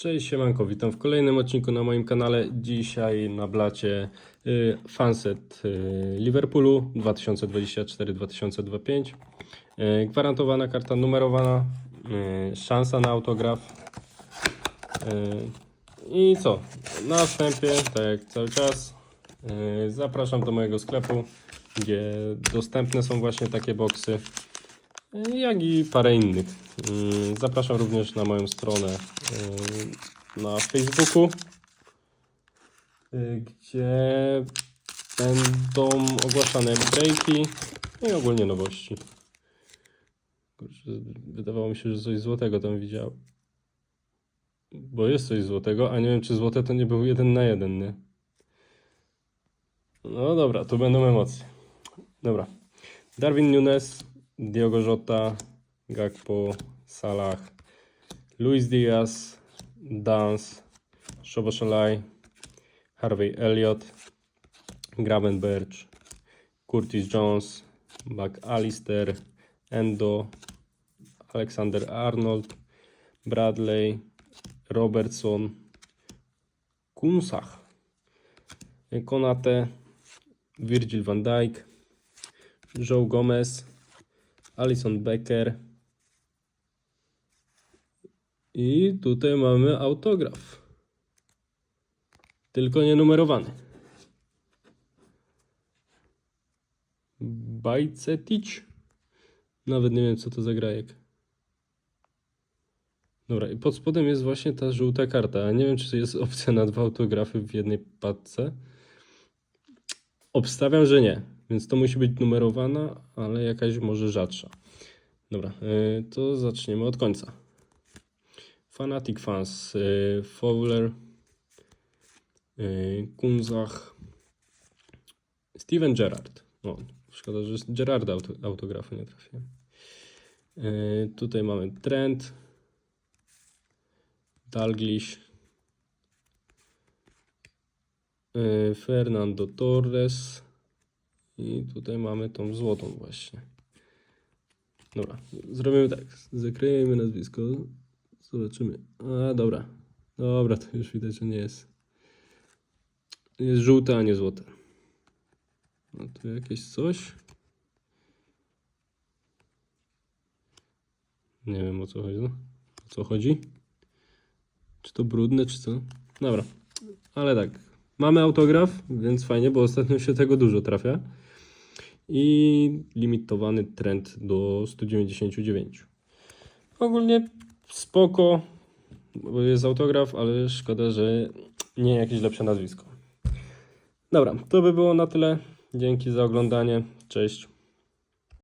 Cześć, siemanko, witam w kolejnym odcinku na moim kanale. Dzisiaj na blacie y, fanset y, Liverpoolu 2024-2025. Y, gwarantowana karta numerowana, y, szansa na autograf. Y, I co? Na wstępie, tak jak cały czas, y, zapraszam do mojego sklepu, gdzie dostępne są właśnie takie boksy jak i parę innych. Mm, Zapraszam również na moją stronę y, na Facebooku, y, gdzie będą ogłaszane breaki i ogólnie nowości. Wydawało mi się, że coś złotego tam widziałem. Bo jest coś złotego, a nie wiem, czy złote to nie był jeden na jeden, nie? No dobra, tu będą emocje. Dobra. Darwin Nunes, Diogo Jota, Gakpo, Salah, Luis Diaz, Dance, Szoboszalaj, Harvey Elliott, Gravenberch, Curtis Jones, McAllister, Endo, Alexander Arnold, Bradley, Robertson, Kunsach, Konate, Virgil van Dijk, Joe Gomez, Alison Becker. I tutaj mamy autograf. Tylko nie numerowany. Bajcetic. Nawet nie wiem, co to za grajek. Dobra, i pod spodem jest właśnie ta żółta karta. Nie wiem, czy to jest opcja na dwa autografy w jednej paczce. Obstawiam, że nie. Więc to musi być numerowana, ale jakaś może rzadsza. Dobra, y, to zaczniemy od końca. Fanatic Fans, y, Fowler, y, Kunzach, Steven Gerrard. O, szkoda, że auto, autografu nie trafiłem. Tutaj mamy Trent, Dalglish, Fernando Torres i tutaj mamy tą złotą właśnie. Dobra, zrobimy tak. Zakryjemy nazwisko. Zobaczymy. A, dobra. Dobra, to już widać, że nie jest. Jest żółte, a nie złote. No tu jakieś coś. Nie wiem o co chodzi. O co chodzi? Czy to brudne, czy co? Dobra. Ale tak. Mamy autograf, więc fajnie, bo ostatnio się tego dużo trafia i limitowany trend do 199. Ogólnie spoko, bo jest autograf, ale szkoda, że nie jakieś lepsze nazwisko. Dobra, to by było na tyle. Dzięki za oglądanie. Cześć.